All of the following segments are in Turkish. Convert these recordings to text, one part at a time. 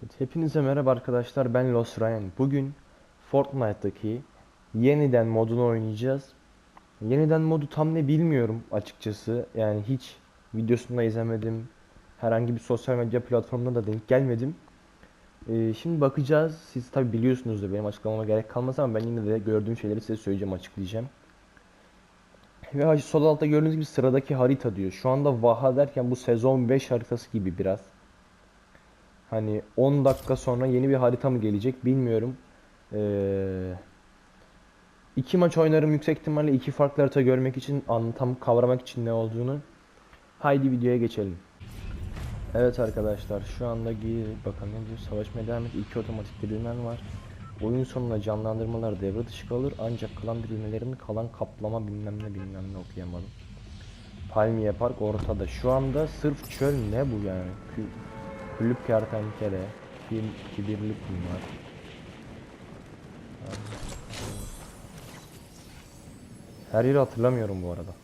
Evet, hepinize merhaba arkadaşlar ben Los Ryan. Bugün Fortnite'daki yeniden modunu oynayacağız. Yeniden modu tam ne bilmiyorum açıkçası. Yani hiç videosunu da izlemedim. Herhangi bir sosyal medya platformuna da denk gelmedim. Ee, şimdi bakacağız. Siz tabi biliyorsunuzdur benim açıklamama gerek kalmaz ama ben yine de gördüğüm şeyleri size söyleyeceğim, açıklayacağım. Ve sol altta gördüğünüz gibi sıradaki harita diyor. Şu anda Vaha derken bu sezon 5 haritası gibi biraz. Hani 10 dakika sonra yeni bir harita mı gelecek bilmiyorum. Ee, iki maç oynarım yüksek ihtimalle iki farklı harita görmek için, tam kavramak için ne olduğunu. Haydi videoya geçelim. Evet arkadaşlar şu anda gir bakalım ne diyor savaşmaya devam et. İki otomatik dirilmen var. Oyun sonunda canlandırmalar devre dışı kalır ancak kalan dirilmelerin kalan kaplama bilmem ne bilmem ne okuyamadım. Palmiye Park ortada. Şu anda sırf çöl ne bu yani? Kulüp kertenkele, bir kibirlik bunlar. Her yeri hatırlamıyorum bu arada.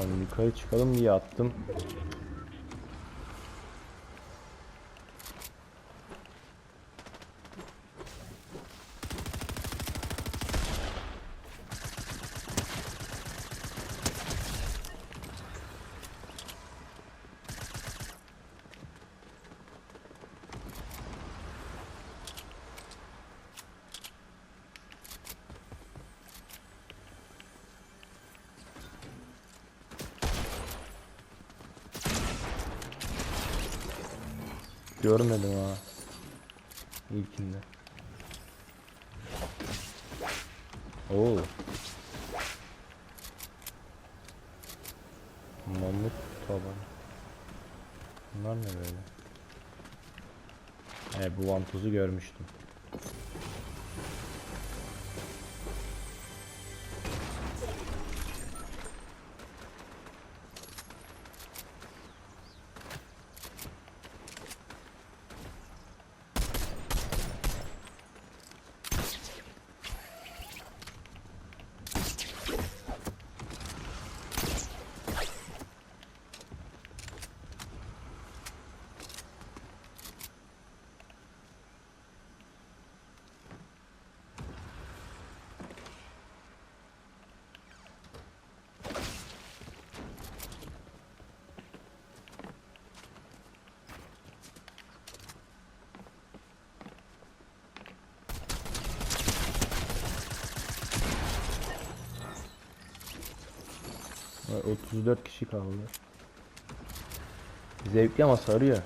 Yani yukarı çıkalım diye attım. Görmedim ha. İlkinde. Oo. Mamut taban. Bunlar ne böyle? He bu vantuzu görmüştüm. 34 kişi kaldı. Zevkli ama sarıyor.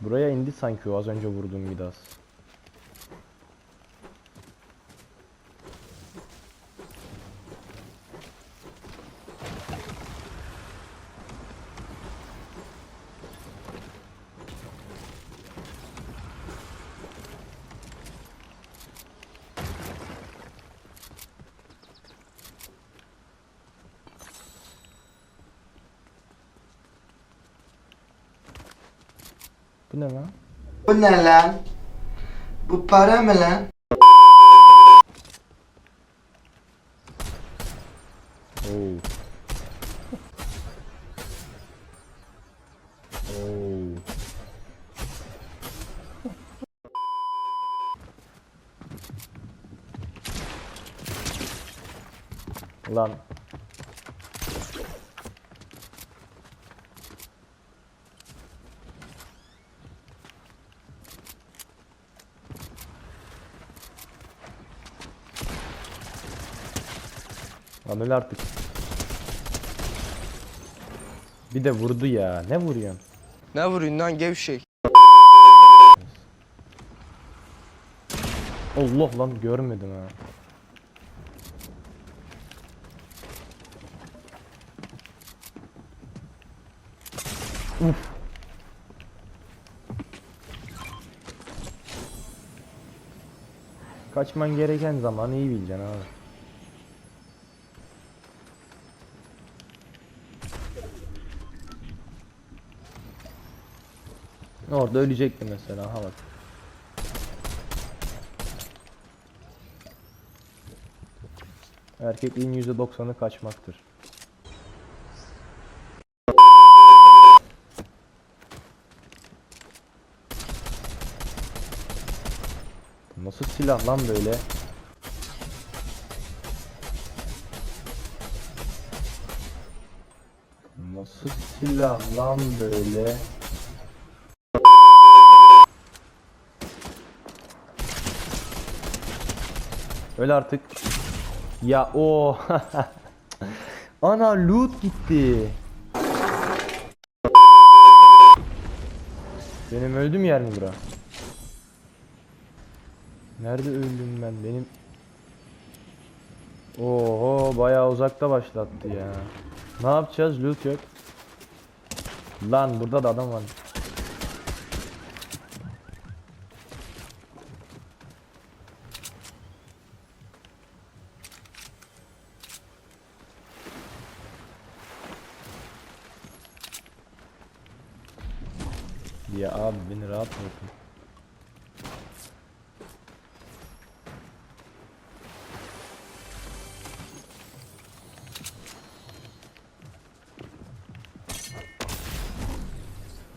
Buraya indi sanki o az önce vurduğum Midas. Bu ne lan? Bu ne lan? Bu para mı lan? Oo. Oo. Lan Lan öl artık. Bir de vurdu ya. Ne vuruyorsun? Ne vuruyorsun lan gevşek? Allah lan görmedim ha. Uf. Kaçman gereken zaman iyi bileceksin abi. Orada ölecekti mesela ha bak. Erkekliğin %90'ı kaçmaktır. Nasıl silah lan böyle? Nasıl silah lan böyle? Öl artık. Ya o. Ana loot gitti. Benim öldüm yer mi bura? Nerede öldüm ben? Benim Oho bayağı uzakta başlattı ya. Ne yapacağız? Loot yok. Lan burada da adam var. Ya abi beni rahat bırakın.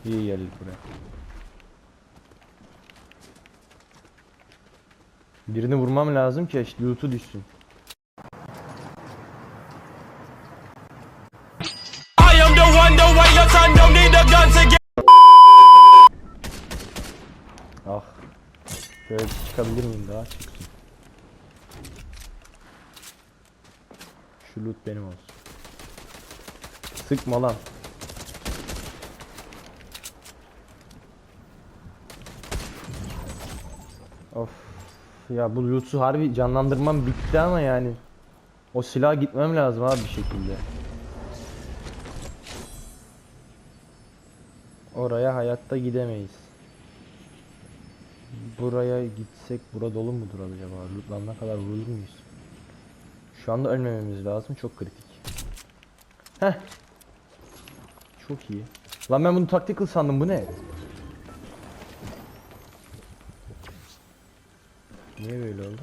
İyi geldik buraya. Birini vurmam lazım ki işte loot'u düşsün. Benim olsun. Sıkma lan. Of. Ya bu loot'u harbi canlandırmam bitti ama yani. O silah gitmem lazım abi bir şekilde. Oraya hayatta gidemeyiz. Buraya gitsek bura dolu mudur acaba? Lootlanana kadar vurulur muyuz? Şu anda ölmememiz lazım. Çok kritik. Heh. Çok iyi. Lan ben bunu tactical sandım. Bu ne? Niye böyle oldu?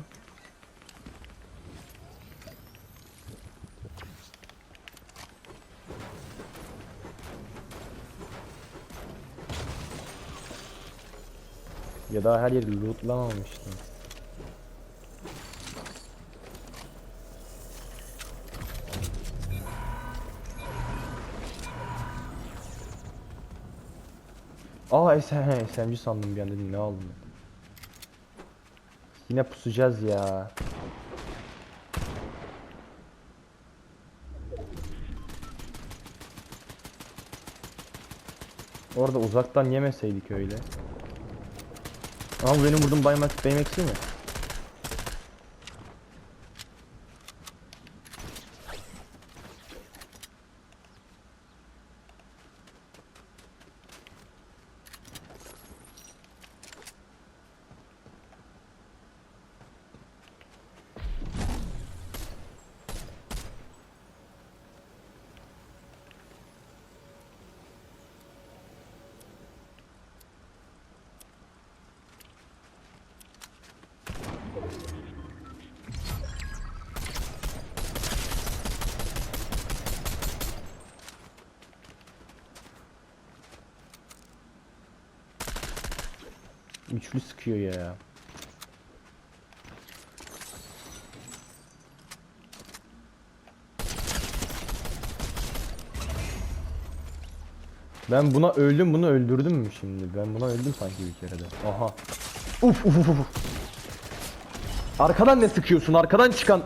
Ya daha her yeri lootlamamıştım. Aa SM, SMG sandım bir an dedim ne aldım ben. Yine pusacağız ya. Orada uzaktan yemeseydik öyle. Ama benim vurdum Baymax Baymax'i mi? Üçlü sıkıyor ya. Ben buna öldüm bunu öldürdüm mü şimdi? Ben buna öldüm sanki bir kere de. Aha. Uf uf uf. Arkadan ne sıkıyorsun? Arkadan çıkan.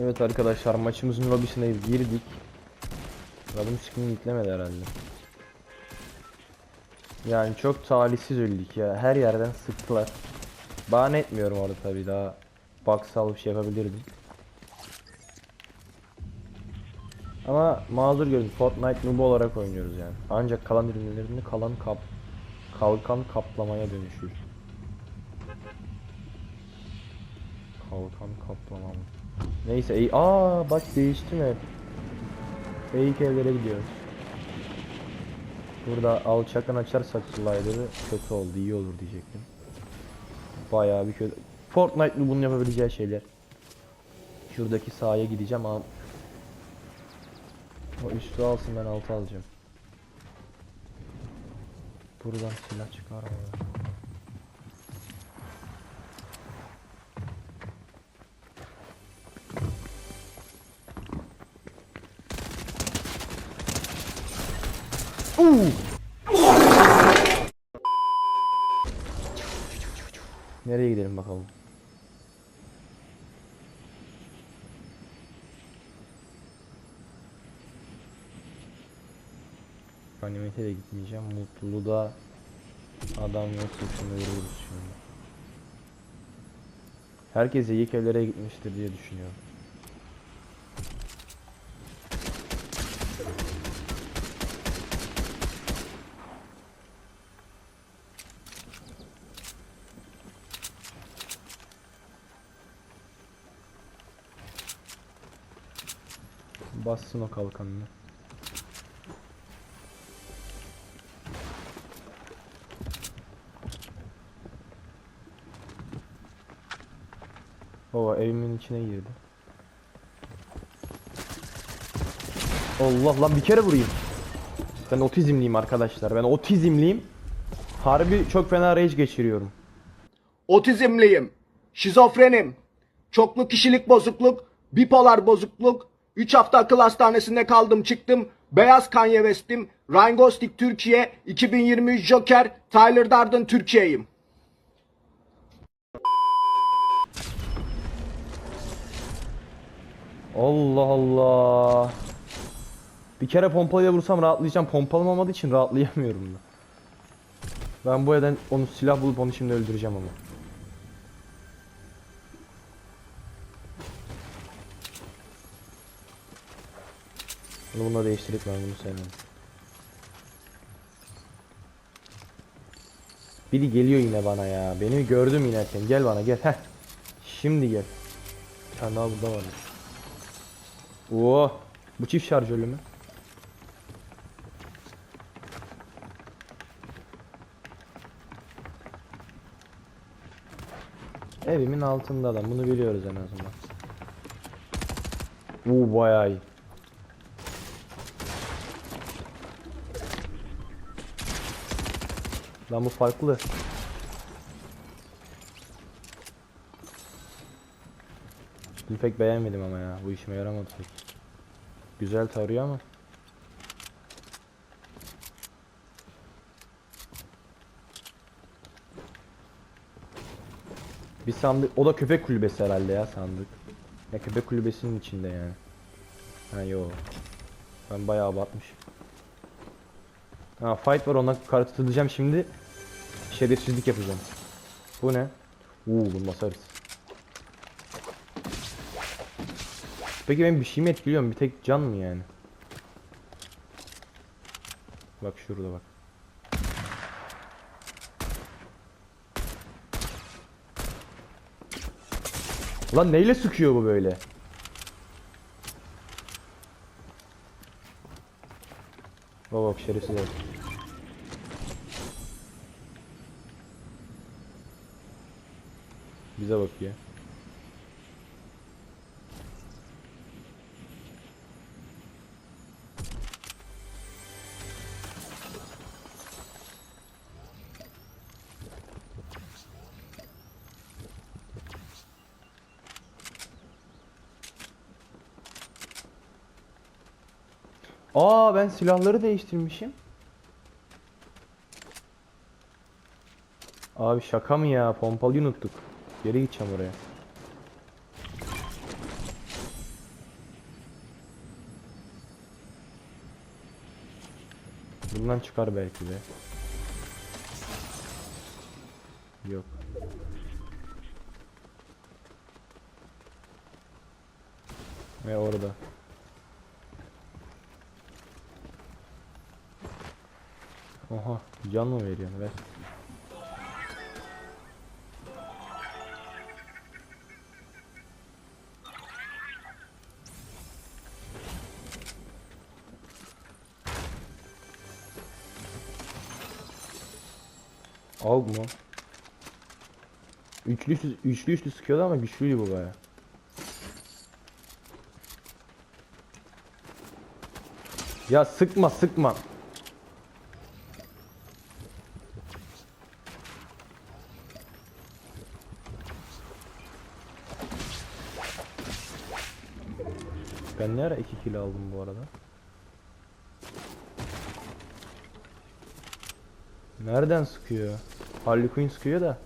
Evet arkadaşlar maçımızın lobisine girdik. Rabbim skin yüklemedi herhalde. Yani çok talihsiz öldük ya. Her yerden sıktılar. Bahane etmiyorum orada tabii daha baksal bir şey yapabilirdim. Ama mazur görün Fortnite noob olarak oynuyoruz yani. Ancak kalan ürünlerini kalan kap kalkan kaplamaya dönüşür. Kalkan kaplama mı? Neyse iyi. Aa bak değişti mi? Eğik evlere gidiyoruz. Burada alçaktan açarsak slider'ı kötü oldu iyi olur diyecektim. Bayağı bir kötü. Fortnite mi bunu yapabileceği şeyler. Şuradaki sahaya gideceğim ama o üstü alsın ben altı alacağım. Buradan silah çıkar Nereye gidelim bakalım. Animate de gitmeyeceğim. Mutlu'da adam yoksa şunu vururuz şimdi. Herkes iyi evlere gitmiştir diye düşünüyorum. Bassın o kalkanını. Baba evimin içine girdi. Allah lan bir kere vurayım. Ben otizmliyim arkadaşlar. Ben otizmliyim. Harbi çok fena rage geçiriyorum. Otizmliyim, şizofrenim, çoklu kişilik bozukluk, bipolar bozukluk, 3 hafta akıl hastanesinde kaldım çıktım, beyaz Kanye West'im, Ryan Gosling Türkiye, 2023 Joker, Tyler Durden Türkiye'yim. Allah Allah. Bir kere pompalıyla vursam rahatlayacağım. Pompalım olmadığı için rahatlayamıyorum da. Ben bu eden onu silah bulup onu şimdi öldüreceğim ama. Bunu bununla değiştirip ben bunu sevmem. Biri geliyor yine bana ya. Beni gördüm inerken. Gel bana gel. Heh. Şimdi gel. Bir tane daha burada var. Oo, bu çift şarjörlü mü? Evimin altında adam. Bunu biliyoruz en azından. Oo bayağı iyi. Lan bu farklı. Bunu pek beğenmedim ama ya. Bu işime yaramadı pek. Güzel tarıyor ama. Bir sandık. O da köpek kulübesi herhalde ya sandık. Ya köpek kulübesinin içinde yani. Ha yo. Ben bayağı abartmışım. Ha fight var ona katılacağım şimdi. Şerefsizlik yapacağım. Bu ne? Uuu bunu basarız. Peki benim bir şey mi etkiliyor mu? Bir tek can mı yani? Bak şurada bak. Lan neyle sıkıyor bu böyle? Bak bak şerefsiz bak. Bize bakıyor. Aa ben silahları değiştirmişim. Abi şaka mı ya? Pompalıyı unuttuk. Geri gideceğim oraya. Bundan çıkar belki de. Yok. Ve orada. Oha can mı ver. Aug mu? Üçlü, üstü- üçlü üçlü sıkıyordu ama güçlüydü bu baya. Ya sıkma sıkma. Ben ne ara 2 kilo aldım bu arada? Nereden sıkıyor? Harley Quinn sıkıyor da.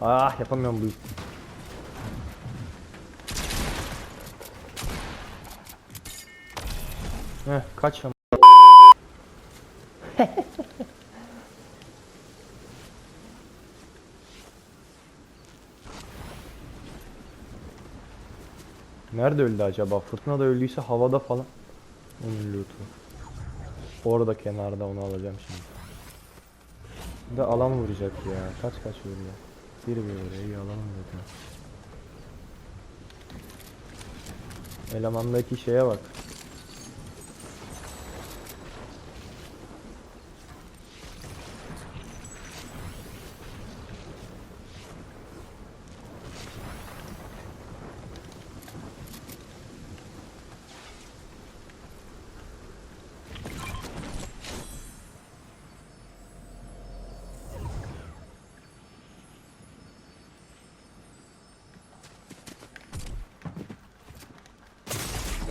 Ah yapamıyorum bu. işi. Heh kaç am- Nerede öldü acaba? Fırtınada öldüyse havada falan. Onun loot'u. Orada kenarda onu alacağım şimdi. Bir de alan vuracak ya. Kaç kaç vuruyor? Bir bir vuruyor. İyi alan vuracak. Elemandaki şeye bak.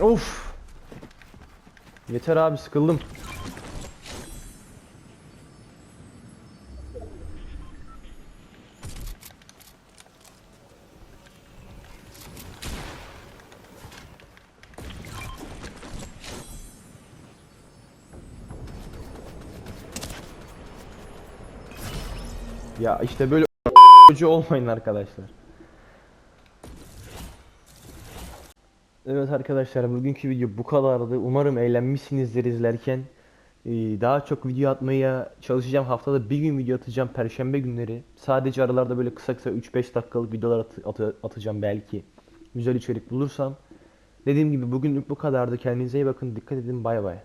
Of. Yeter abi sıkıldım. Ya işte böyle olmayın arkadaşlar. Evet arkadaşlar bugünkü video bu kadardı. Umarım eğlenmişsinizdir izlerken. Ee, daha çok video atmaya çalışacağım. Haftada bir gün video atacağım perşembe günleri. Sadece aralarda böyle kısa kısa 3-5 dakikalık videolar at- at- atacağım belki. Güzel içerik bulursam. Dediğim gibi bugünlük bu kadardı. Kendinize iyi bakın. Dikkat edin. Bay bay.